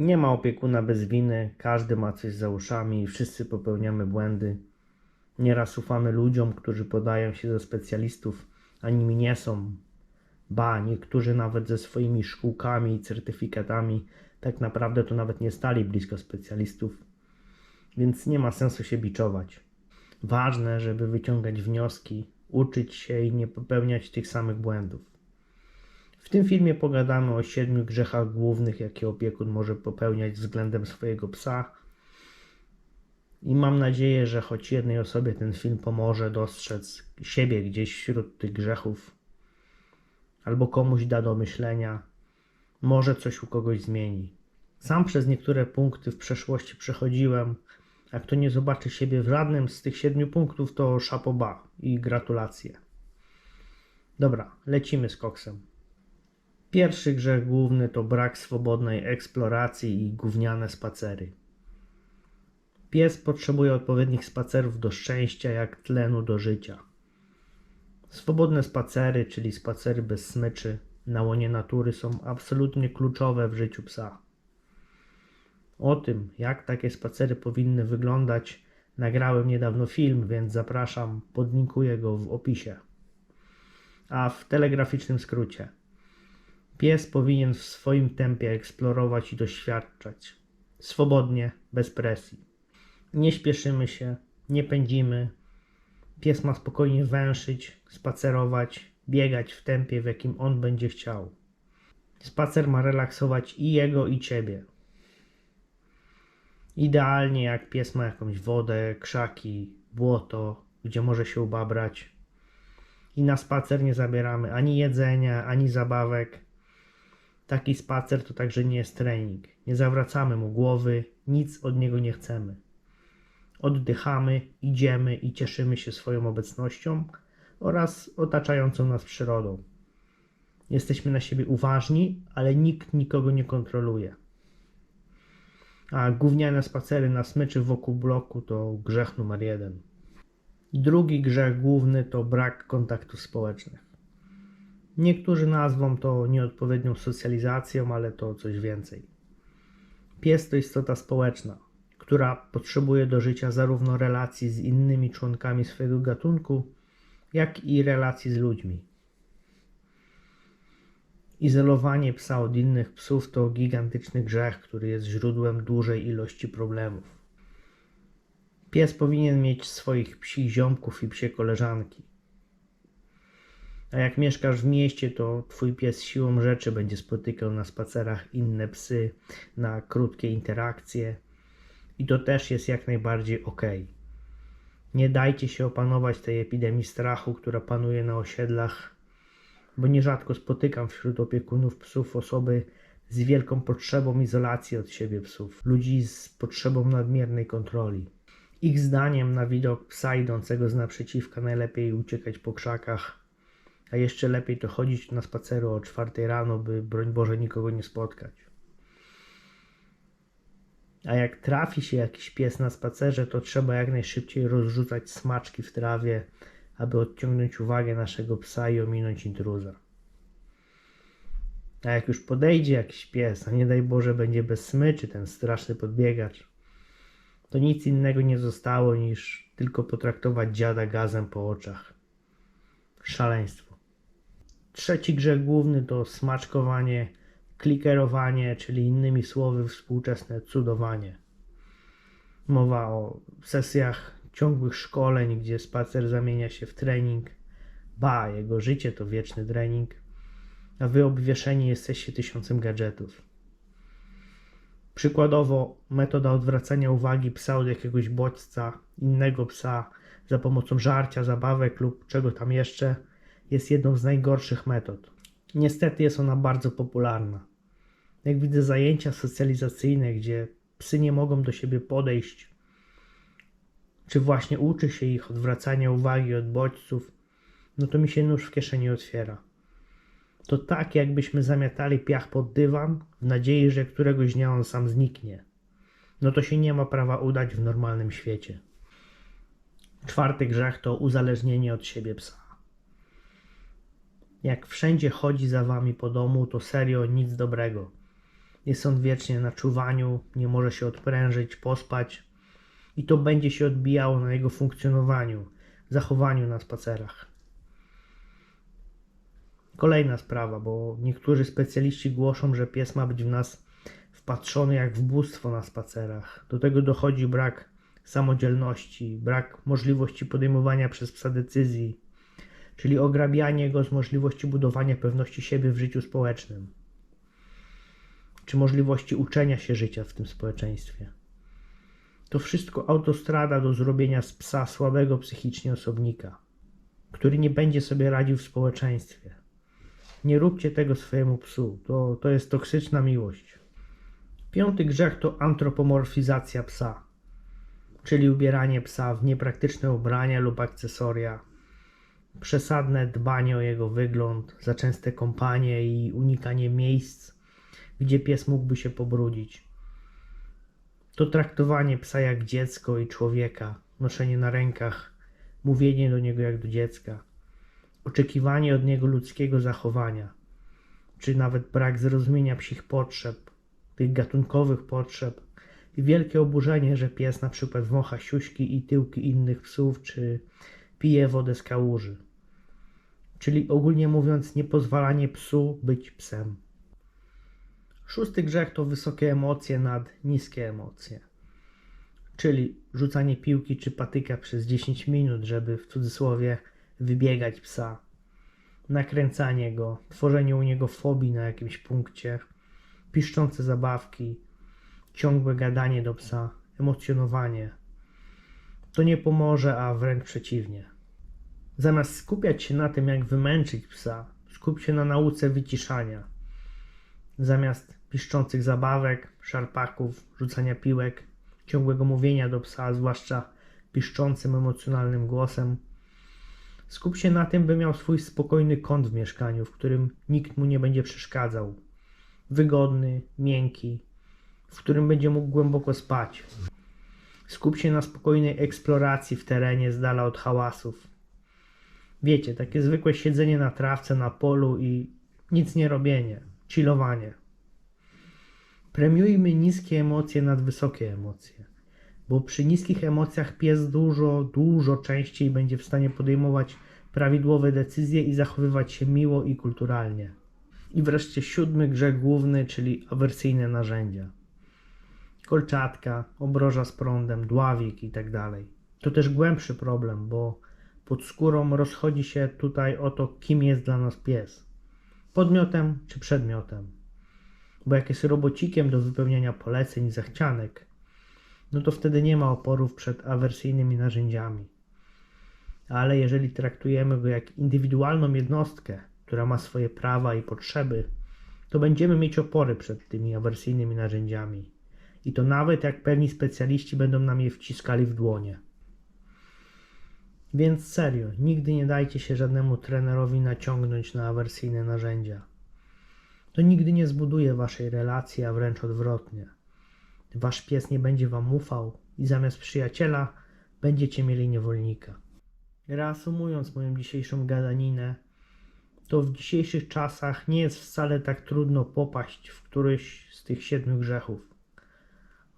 Nie ma opiekuna bez winy, każdy ma coś za uszami i wszyscy popełniamy błędy. Nieraz ufamy ludziom, którzy podają się za specjalistów, a nimi nie są. Ba, niektórzy nawet ze swoimi szkółkami i certyfikatami tak naprawdę to nawet nie stali blisko specjalistów, więc nie ma sensu się biczować. Ważne, żeby wyciągać wnioski, uczyć się i nie popełniać tych samych błędów. W tym filmie pogadamy o siedmiu grzechach głównych, jakie opiekun może popełniać względem swojego psa. I mam nadzieję, że choć jednej osobie ten film pomoże dostrzec siebie gdzieś wśród tych grzechów, albo komuś da do myślenia, może coś u kogoś zmieni. Sam przez niektóre punkty w przeszłości przechodziłem, a kto nie zobaczy siebie w żadnym z tych siedmiu punktów, to szapoba i gratulacje. Dobra, lecimy z koksem. Pierwszy grzech główny to brak swobodnej eksploracji i gówniane spacery. Pies potrzebuje odpowiednich spacerów do szczęścia, jak tlenu do życia. Swobodne spacery, czyli spacery bez smyczy, na łonie natury są absolutnie kluczowe w życiu psa. O tym, jak takie spacery powinny wyglądać, nagrałem niedawno film, więc zapraszam, podlinkuję go w opisie. A w telegraficznym skrócie. Pies powinien w swoim tempie eksplorować i doświadczać. Swobodnie, bez presji. Nie śpieszymy się, nie pędzimy. Pies ma spokojnie węszyć, spacerować, biegać w tempie, w jakim on będzie chciał. Spacer ma relaksować i jego, i ciebie. Idealnie jak pies ma jakąś wodę, krzaki, błoto, gdzie może się ubabrać. I na spacer nie zabieramy ani jedzenia, ani zabawek. Taki spacer to także nie jest trening. Nie zawracamy mu głowy, nic od niego nie chcemy. Oddychamy, idziemy i cieszymy się swoją obecnością oraz otaczającą nas przyrodą. Jesteśmy na siebie uważni, ale nikt nikogo nie kontroluje. A gówniane spacery na smyczy wokół bloku to grzech numer jeden. Drugi grzech główny to brak kontaktów społecznych. Niektórzy nazwą to nieodpowiednią socjalizacją, ale to coś więcej. Pies to istota społeczna, która potrzebuje do życia zarówno relacji z innymi członkami swojego gatunku, jak i relacji z ludźmi. Izolowanie psa od innych psów to gigantyczny grzech, który jest źródłem dużej ilości problemów. Pies powinien mieć swoich psich ziomków i psie koleżanki. A jak mieszkasz w mieście, to twój pies siłą rzeczy będzie spotykał na spacerach inne psy, na krótkie interakcje. I to też jest jak najbardziej ok. Nie dajcie się opanować tej epidemii strachu, która panuje na osiedlach, bo nierzadko spotykam wśród opiekunów psów osoby z wielką potrzebą izolacji od siebie psów, ludzi z potrzebą nadmiernej kontroli. Ich zdaniem na widok psa idącego z naprzeciwka najlepiej uciekać po krzakach, a jeszcze lepiej to chodzić na spaceru o czwartej rano, by broń Boże nikogo nie spotkać. A jak trafi się jakiś pies na spacerze, to trzeba jak najszybciej rozrzucać smaczki w trawie, aby odciągnąć uwagę naszego psa i ominąć intruza. A jak już podejdzie jakiś pies, a nie daj Boże będzie bez smyczy ten straszny podbiegacz, to nic innego nie zostało niż tylko potraktować dziada gazem po oczach. Szaleństwo. Trzeci grzech główny to smaczkowanie, klikerowanie, czyli innymi słowy współczesne cudowanie. Mowa o sesjach ciągłych szkoleń, gdzie spacer zamienia się w trening. Ba, jego życie to wieczny trening, a wy obwieszeni jesteście tysiącem gadżetów. Przykładowo, metoda odwracania uwagi psa od jakiegoś bodźca, innego psa za pomocą żarcia, zabawek lub czego tam jeszcze jest jedną z najgorszych metod. Niestety jest ona bardzo popularna. Jak widzę zajęcia socjalizacyjne, gdzie psy nie mogą do siebie podejść, czy właśnie uczy się ich odwracania uwagi od bodźców, no to mi się nóż w kieszeni otwiera. To tak, jakbyśmy zamiatali piach pod dywan w nadziei, że któregoś dnia on sam zniknie. No to się nie ma prawa udać w normalnym świecie. Czwarty grzech to uzależnienie od siebie psa. Jak wszędzie chodzi za wami po domu, to serio nic dobrego. Jest on wiecznie na czuwaniu, nie może się odprężyć, pospać i to będzie się odbijało na jego funkcjonowaniu, zachowaniu na spacerach. Kolejna sprawa, bo niektórzy specjaliści głoszą, że pies ma być w nas wpatrzony jak w bóstwo na spacerach. Do tego dochodzi brak samodzielności, brak możliwości podejmowania przez psa decyzji, czyli ograbianie go z możliwości budowania pewności siebie w życiu społecznym, czy możliwości uczenia się życia w tym społeczeństwie. To wszystko autostrada do zrobienia z psa słabego psychicznie osobnika, który nie będzie sobie radził w społeczeństwie. Nie róbcie tego swojemu psu, to, to jest toksyczna miłość. Piąty grzech to antropomorfizacja psa, czyli ubieranie psa w niepraktyczne ubrania lub akcesoria, przesadne dbanie o jego wygląd, za częste kąpanie i unikanie miejsc, gdzie pies mógłby się pobrudzić. To traktowanie psa jak dziecko i człowieka, noszenie na rękach, mówienie do niego jak do dziecka, oczekiwanie od niego ludzkiego zachowania, czy nawet brak zrozumienia psich potrzeb, tych gatunkowych potrzeb i wielkie oburzenie, że pies na przykład wącha siuśki i tyłki innych psów, czy pije wodę z kałuży. Czyli ogólnie mówiąc, nie pozwalanie psu być psem. Szósty grzech to wysokie emocje nad niskie emocje. Czyli rzucanie piłki czy patyka przez 10 minut, żeby w cudzysłowie wybiegać psa. Nakręcanie go, tworzenie u niego fobii na jakimś punkcie, piszczące zabawki, ciągłe gadanie do psa, emocjonowanie. To nie pomoże, a wręcz przeciwnie. Zamiast skupiać się na tym, jak wymęczyć psa, skup się na nauce wyciszania. Zamiast piszczących zabawek, szarpaków, rzucania piłek, ciągłego mówienia do psa, zwłaszcza piszczącym, emocjonalnym głosem, skup się na tym, by miał swój spokojny kąt w mieszkaniu, w którym nikt mu nie będzie przeszkadzał. Wygodny, miękki, w którym będzie mógł głęboko spać. Skup się na spokojnej eksploracji w terenie z dala od hałasów. Wiecie, takie zwykłe siedzenie na trawce na polu i nic nie robienie, chillowanie. Premiujmy niskie emocje nad wysokie emocje, bo przy niskich emocjach pies dużo, dużo częściej będzie w stanie podejmować prawidłowe decyzje i zachowywać się miło i kulturalnie. I wreszcie siódmy grzech główny, czyli awersyjne narzędzia. Kolczatka, obroża z prądem, dławik itd. To też głębszy problem, bo pod skórą rozchodzi się tutaj o to, kim jest dla nas pies. Podmiotem czy przedmiotem. Bo jak jest robocikiem do wypełniania poleceń i zachcianek, no to wtedy nie ma oporów przed awersyjnymi narzędziami. Ale jeżeli traktujemy go jak indywidualną jednostkę, która ma swoje prawa i potrzeby, to będziemy mieć opory przed tymi awersyjnymi narzędziami. I to nawet jak pewni specjaliści będą nam je wciskali w dłonie. Więc serio, nigdy nie dajcie się żadnemu trenerowi naciągnąć na awersyjne narzędzia. To nigdy nie zbuduje waszej relacji, a wręcz odwrotnie. Wasz pies nie będzie wam ufał i zamiast przyjaciela będziecie mieli niewolnika. Reasumując moją dzisiejszą gadaninę, to w dzisiejszych czasach nie jest wcale tak trudno popaść w któryś z tych siedmiu grzechów,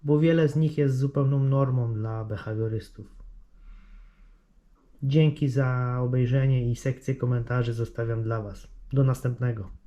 bo wiele z nich jest zupełną normą dla behawiorystów. Dzięki za obejrzenie i sekcję komentarzy zostawiam dla Was. Do następnego.